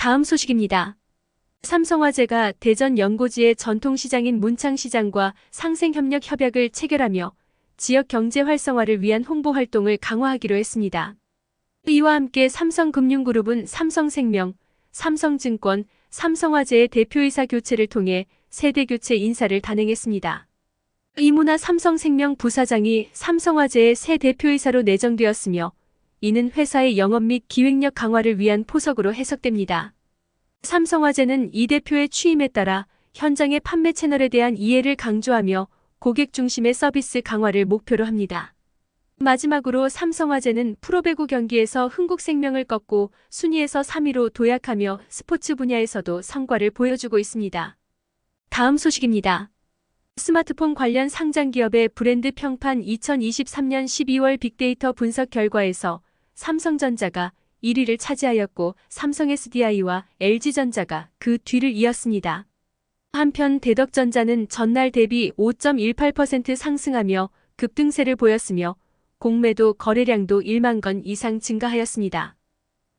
다음 소식입니다. 삼성화재가 대전 연고지의 전통시장인 문창시장과 상생협력 협약을 체결하며 지역 경제 활성화를 위한 홍보 활동을 강화하기로 했습니다. 이와 함께 삼성금융그룹은 삼성생명, 삼성증권, 삼성화재의 대표이사 교체를 통해 세대 교체 인사를 단행했습니다. 이문화 삼성생명 부사장이 삼성화재의 새 대표이사로 내정되었으며 이는 회사의 영업 및 기획력 강화를 위한 포석으로 해석됩니다. 삼성화재는 이 대표의 취임에 따라 현장의 판매 채널에 대한 이해를 강조하며 고객 중심의 서비스 강화를 목표로 합니다. 마지막으로 삼성화재는 프로배구 경기에서 흥국생명을 꺾고 순위에서 3위로 도약하며 스포츠 분야에서도 성과를 보여주고 있습니다. 다음 소식입니다. 스마트폰 관련 상장 기업의 브랜드 평판 2023년 12월 빅데이터 분석 결과에서 삼성전자가 1위를 차지하였고 삼성 SDI와 LG전자가 그 뒤를 이었습니다. 한편 대덕전자는 전날 대비 5.18% 상승하며 급등세를 보였으며 공매도 거래량도 1만 건 이상 증가하였습니다.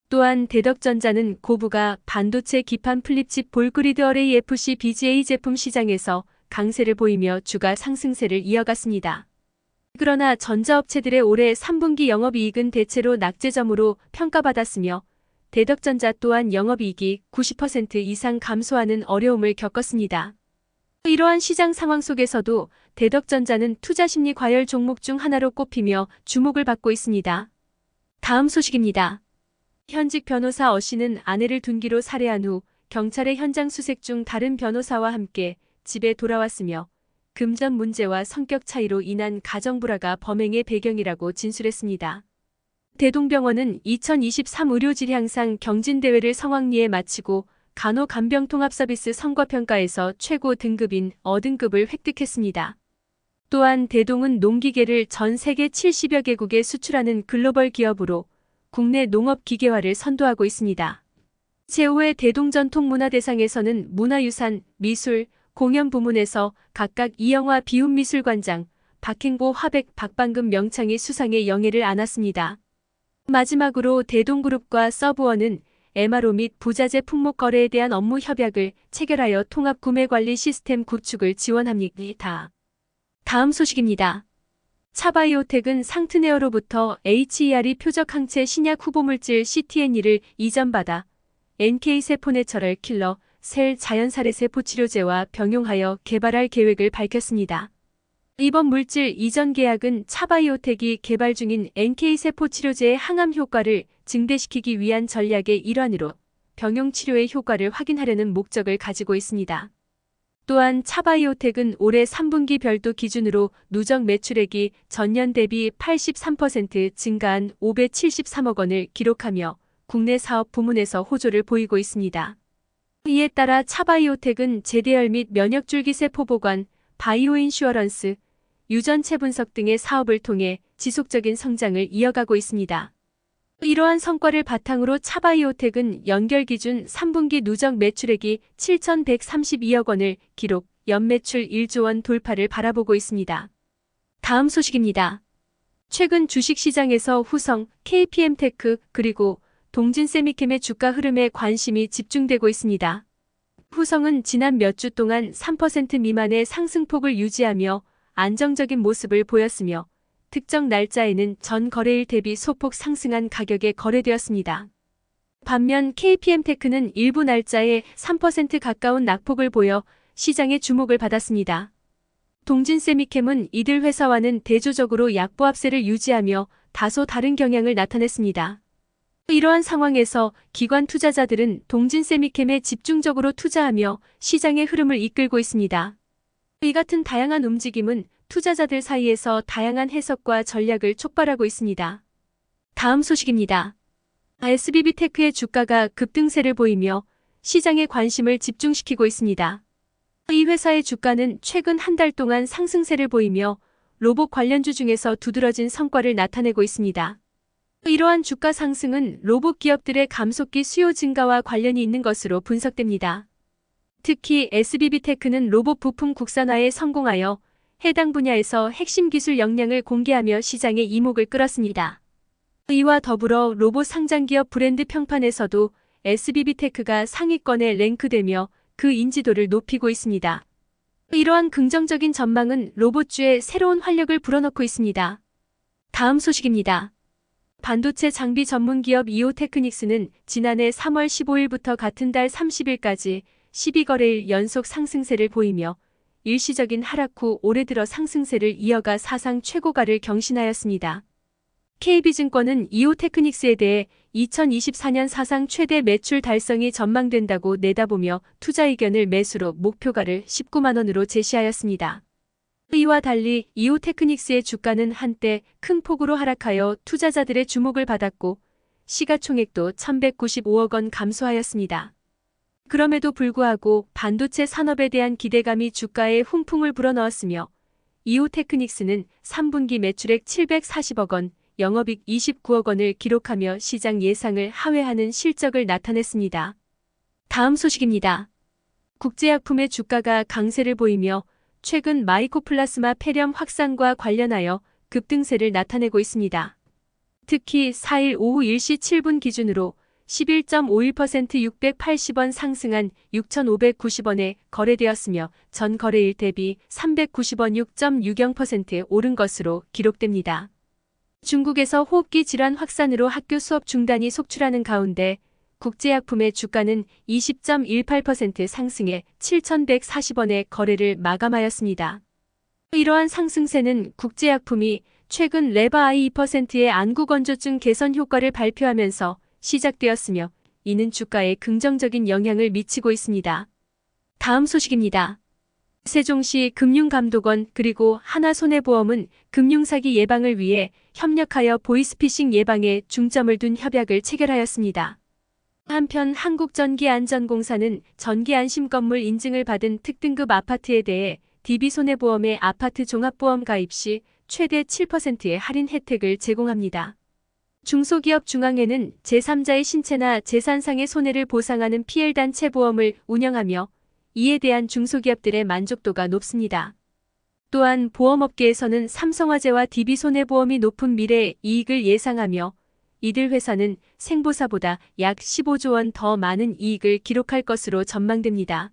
또한 대덕전자는 고부가 반도체 기판 플립칩 볼그리드 어레이 FC BGA 제품 시장에서 강세를 보이며 주가 상승세를 이어갔습니다. 그러나 전자업체들의 올해 3분기 영업이익은 대체로 낙제점으로 평가받았으며 대덕전자 또한 영업이익이 90% 이상 감소하는 어려움을 겪었습니다. 이러한 시장 상황 속에서도 대덕전자는 투자 심리 과열 종목 중 하나로 꼽히며 주목을 받고 있습니다. 다음 소식입니다. 현직 변호사 어 씨는 아내를 둔기로 살해한 후 경찰의 현장 수색 중 다른 변호사와 함께 집에 돌아왔으며 금전 문제와 성격 차이로 인한 가정불화가 범행의 배경이라고 진술했습니다. 대동병원은 2023 의료질 향상 경진대회를 성황리에 마치고 간호간병통합서비스 성과평가에서 최고 등급인 어등급을 획득했습니다. 또한 대동은 농기계를 전 세계 70여 개국에 수출하는 글로벌 기업으로 국내 농업 기계화를 선도하고 있습니다. 제5회 대동전통문화대상에서는 문화유산, 미술, 공연 부문에서 각각 이영화 비운미술관장, 박행보 화백 박방금 명창이 수상의 영예를 안았습니다. 마지막으로 대동그룹과 서브원은 MRO 및 부자재 품목 거래에 대한 업무 협약을 체결하여 통합 구매 관리 시스템 구축을 지원합니다. 다음 소식입니다. 차바이오텍은 상트네어로부터 HERE 표적 항체 신약 후보물질 CTNE를 이전받아 NK-세포 내처럴 킬러 셀 자연살해세포 치료제와 병용하여 개발할 계획을 밝혔습니다. 이번 물질 이전 계약은 차바이오텍이 개발 중인 NK-세포 치료제의 항암 효과를 증대시키기 위한 전략의 일환으로 병용 치료의 효과를 확인하려는 목적을 가지고 있습니다. 또한 차바이오텍은 올해 3분기 별도 기준으로 누적 매출액이 전년 대비 83% 증가한 573억 원을 기록하며 국내 사업 부문에서 호조를 보이고 있습니다. 이에 따라 차바이오텍은 제대열 및 면역줄기 세포 보관, 바이오 인슈어런스, 유전체 분석 등의 사업을 통해 지속적인 성장을 이어가고 있습니다. 이러한 성과를 바탕으로 차바이오텍은 연결 기준 3분기 누적 매출액이 7,132억 원을 기록, 연매출 1조 원 돌파를 바라보고 있습니다. 다음 소식입니다. 최근 주식시장에서 후성, KPM테크, 그리고 동진 세미캠의 주가 흐름에 관심이 집중되고 있습니다. 후성은 지난 몇 주 동안 3% 미만의 상승폭을 유지하며 안정적인 모습을 보였으며 특정 날짜에는 전 거래일 대비 소폭 상승한 가격에 거래되었습니다. 반면 KPM테크는 일부 날짜에 3% 가까운 낙폭을 보여 시장의 주목을 받았습니다. 동진세미캠은 이들 회사와는 대조적으로 약보합세를 유지하며 다소 다른 경향을 나타냈습니다. 이러한 상황에서 기관 투자자들은 동진세미캠에 집중적으로 투자하며 시장의 흐름을 이끌고 있습니다. 이 같은 다양한 움직임은 투자자들 사이에서 다양한 해석과 전략을 촉발하고 있습니다. 다음 소식입니다. SBB테크의 주가가 급등세를 보이며 시장의 관심을 집중시키고 있습니다. 이 회사의 주가는 최근 한 달 동안 상승세를 보이며 로봇 관련주 중에서 두드러진 성과를 나타내고 있습니다. 이러한 주가 상승은 로봇 기업들의 감속기 수요 증가와 관련이 있는 것으로 분석됩니다. 특히 SBB테크는 로봇 부품 국산화에 성공하여 해당 분야에서 핵심 기술 역량을 공개하며 시장의 이목을 끌었습니다. 이와 더불어 로봇 상장 기업 브랜드 평판에서도 SBB테크가 상위권에 랭크되며 그 인지도를 높이고 있습니다. 이러한 긍정적인 전망은 로봇주에 새로운 활력을 불어넣고 있습니다. 다음 소식입니다. 반도체 장비 전문 기업 이오테크닉스는 지난해 3월 15일부터 같은 달 30일까지 12거래일 연속 상승세를 보이며 일시적인 하락 후 올해 들어 상승세를 이어가 사상 최고가를 경신하였습니다. KB증권은 이오테크닉스에 대해 2024년 사상 최대 매출 달성이 전망된다고 내다보며 투자 의견을 매수로 목표가를 19만 원으로 제시하였습니다. 이와 달리 이오 테크닉스의 주가는 한때 큰 폭으로 하락하여 투자자들의 주목을 받았고 시가총액도 1195억 원 감소하였습니다. 그럼에도 불구하고 반도체 산업에 대한 기대감이 주가에 훈풍을 불어넣었으며 이오 테크닉스는 3분기 매출액 740억 원, 영업이익 29억 원을 기록하며 시장 예상을 하회하는 실적을 나타냈습니다. 다음 소식입니다. 국제약품의 주가가 강세를 보이며 최근 마이코플라스마 폐렴 확산과 관련하여 급등세를 나타내고 있습니다. 특히 4일 오후 1시 7분 기준으로 11.51% 680원 상승한 6,590원에 거래되었으며 전 거래일 대비 390원 6.60% 오른 것으로 기록됩니다. 중국에서 호흡기 질환 확산으로 학교 수업 중단이 속출하는 가운데 국제약품의 주가는 20.18% 상승해 7,140원의 거래를 마감하였습니다. 이러한 상승세는 국제약품이 최근 레바아이 2%의 안구건조증 개선 효과를 발표하면서 시작되었으며 이는 주가에 긍정적인 영향을 미치고 있습니다. 다음 소식입니다. 세종시 금융감독원 그리고 하나손해보험은 금융사기 예방을 위해 협력하여 보이스피싱 예방에 중점을 둔 협약을 체결하였습니다. 한편 한국전기안전공사는 전기안심건물 인증을 받은 특등급 아파트에 대해 DB손해보험의 아파트 종합보험 가입 시 최대 7%의 할인 혜택을 제공합니다. 중소기업 중앙회는 제3자의 신체나 재산상의 손해를 보상하는 PL단체 보험을 운영하며 이에 대한 중소기업들의 만족도가 높습니다. 또한 보험업계에서는 삼성화재와 DB손해보험이 높은 미래 이익을 예상하며 이들 회사는 생보사보다 약 15조 원 더 많은 이익을 기록할 것으로 전망됩니다.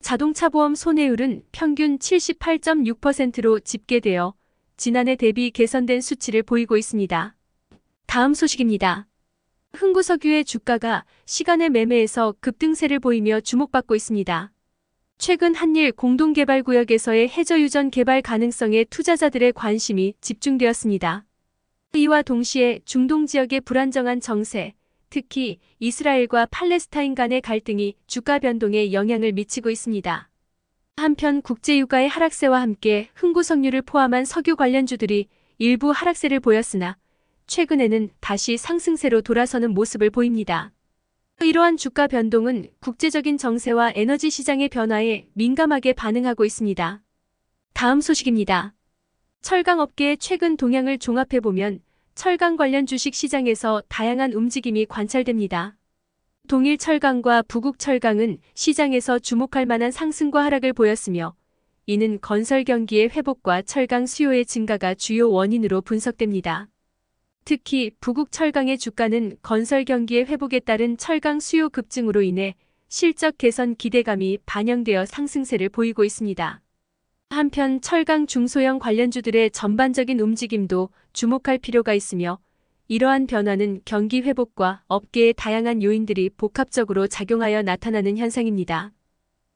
자동차 보험 손해율은 평균 78.6%로 집계되어 지난해 대비 개선된 수치를 보이고 있습니다. 다음 소식입니다. 흥구석유의 주가가 시간의 매매에서 급등세를 보이며 주목받고 있습니다. 최근 한일 공동개발구역에서의 해저유전 개발 가능성에 투자자들의 관심이 집중되었습니다. 이와 동시에 중동 지역의 불안정한 정세, 특히 이스라엘과 팔레스타인 간의 갈등이 주가 변동에 영향을 미치고 있습니다. 한편 국제유가의 하락세와 함께 흥구석유를 포함한 석유 관련주들이 일부 하락세를 보였으나 최근에는 다시 상승세로 돌아서는 모습을 보입니다. 이러한 주가 변동은 국제적인 정세와 에너지 시장의 변화에 민감하게 반응하고 있습니다. 다음 소식입니다. 철강업계의 최근 동향을 종합해보면 철강 관련 주식 시장에서 다양한 움직임이 관찰됩니다. 동일 철강과 부국 철강은 시장에서 주목할 만한 상승과 하락을 보였으며 이는 건설 경기의 회복과 철강 수요의 증가가 주요 원인으로 분석됩니다. 특히 부국 철강의 주가는 건설 경기의 회복에 따른 철강 수요 급증으로 인해 실적 개선 기대감이 반영되어 상승세를 보이고 있습니다. 한편 철강 중소형 관련주들의 전반적인 움직임도 주목할 필요가 있으며 이러한 변화는 경기 회복과 업계의 다양한 요인들이 복합적으로 작용하여 나타나는 현상입니다.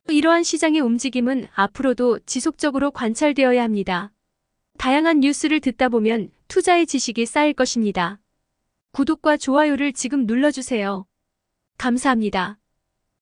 이러한 시장의 움직임은 앞으로도 지속적으로 관찰되어야 합니다. 다양한 뉴스를 듣다 보면 투자의 지식이 쌓일 것입니다. 구독과 좋아요를 지금 눌러주세요. 감사합니다.